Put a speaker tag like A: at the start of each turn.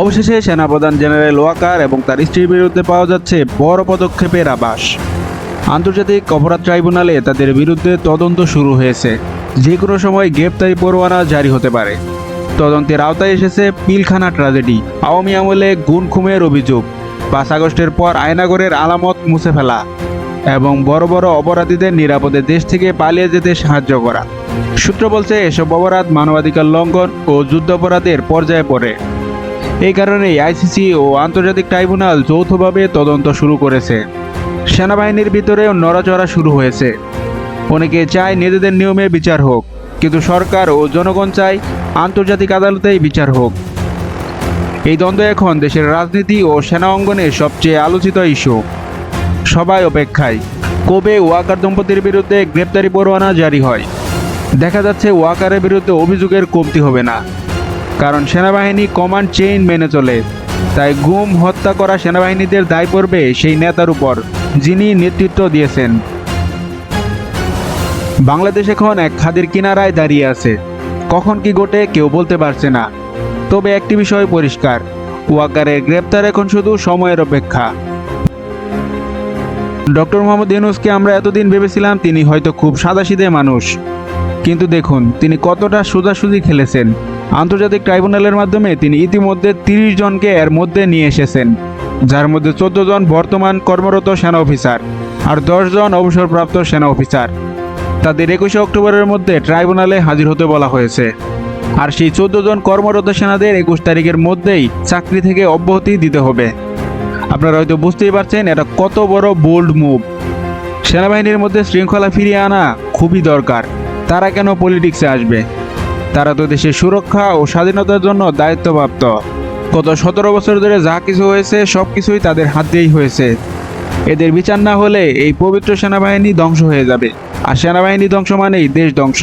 A: অবশেষে সেনাপ্রধান জেনারেল ওয়াকার এবং তার স্ত্রীর বিরুদ্ধে পাওয়া যাচ্ছে বড় পদক্ষেপের আভাস আন্তর্জাতিক অপরাধ ট্রাইব্যুনালে তাদের বিরুদ্ধে তদন্ত শুরু হয়েছে। যে কোনো সময় গ্রেপ্তারি পরোয়ানা জারি হতে পারে। তদন্তের আওতায় এসেছে পিলখানা ট্র্যাজেডি আওয়ামী আমলে গুণ খুমের অভিযোগ, পাঁচ আগস্টের পর আয়নাগরের আলামত মুছে ফেলা এবং বড় বড় অপরাধীদের নিরাপদে দেশ থেকে পালিয়ে যেতে সাহায্য করা। সূত্র বলছে, এসব অপরাধ মানবাধিকার লঙ্ঘন ও যুদ্ধাপরাধের পর্যায়ে পড়ে। এই কারণেই আইসিসি ও আন্তর্জাতিক ট্রাইব্যুনাল যৌথভাবে তদন্ত শুরু করেছে। সেনাবাহিনীর ভিতরেও নড়াচড়া শুরু হয়েছে। অনেকে চায় নিজেদের নিয়মে বিচার হোক, কিন্তু সরকার ও জনগণ চায় আন্তর্জাতিক আদালতেই বিচার হোক। এই দ্বন্দ্ব এখন দেশের রাজনীতি ও সেনা অঙ্গনে সবচেয়ে আলোচিত ইস্যু। সবাই অপেক্ষায়, কবে ওয়াকার দম্পতির বিরুদ্ধে গ্রেপ্তারি পরোয়ানা জারি হয়? দেখা যাচ্ছে ওয়াকারের বিরুদ্ধে অভিযোগের কমতি হবে না। কারণ সেনাবাহিনী কমান্ড চেইন মেনে চলে। তাই গুম, হত্যা করা সেনাবাহিনীদের দায় পড়বে সেই নেতার উপর, যিনি নেতৃত্ব দিয়েছেন। বাংলাদেশ এখন এক খাদের কিনারায় দাঁড়িয়ে আছে। কখন কি ঘটে কেউ বলতে পারছে না। তবে একটি বিষয় পরিষ্কার, ওয়াকারের গ্রেপ্তার এখন শুধু সময়ের অপেক্ষা। ডক্টর মোহাম্মদ ইউনুসকে আমরা এতদিন ভেবেছিলাম তিনি হয়তো খুব সাদাসিধে মানুষ। কিন্তু দেখুন, তিনি কতটা সোজাসুজি খেলেছেন। আন্তর্জাতিক ট্রাইব্যুনালের মাধ্যমে তিনি ইতিমধ্যে তিরিশ জনকে এর মধ্যে নিয়ে এসেছেন, যার মধ্যে চোদ্দ জন বর্তমান কর্মরত সেনা অফিসার আর জন অবসরপ্রাপ্ত সেনা অফিসার। তাদের একুশে অক্টোবরের মধ্যে ট্রাইব্যুনালে হাজির হতে বলা হয়েছে। আর সেই চোদ্দ জন কর্মরত সেনাদের একুশ তারিখের মধ্যেই চাকরি থেকে অব্যাহতি দিতে হবে। আপনারা হয়তো বুঝতেই পারছেন এটা কত বড় বোল্ড মুভ সেনাবাহিনীর মধ্যে শৃঙ্খলা ফিরিয়ে আনা খুবই দরকার। তারা কেন পলিটিক্সে আসবে? তারা তো দেশের সুরক্ষা ও স্বাধীনতার জন্য দায়িত্বপ্রাপ্ত। গত সতেরো বছর ধরে যা কিছু হয়েছে, সব কিছুই তাদের হাত দিয়েই হয়েছে। এদের বিচার না হলে এই পবিত্র সেনাবাহিনী ধ্বংস হয়ে যাবে। আর সেনাবাহিনী ধ্বংস মানেই দেশ ধ্বংস।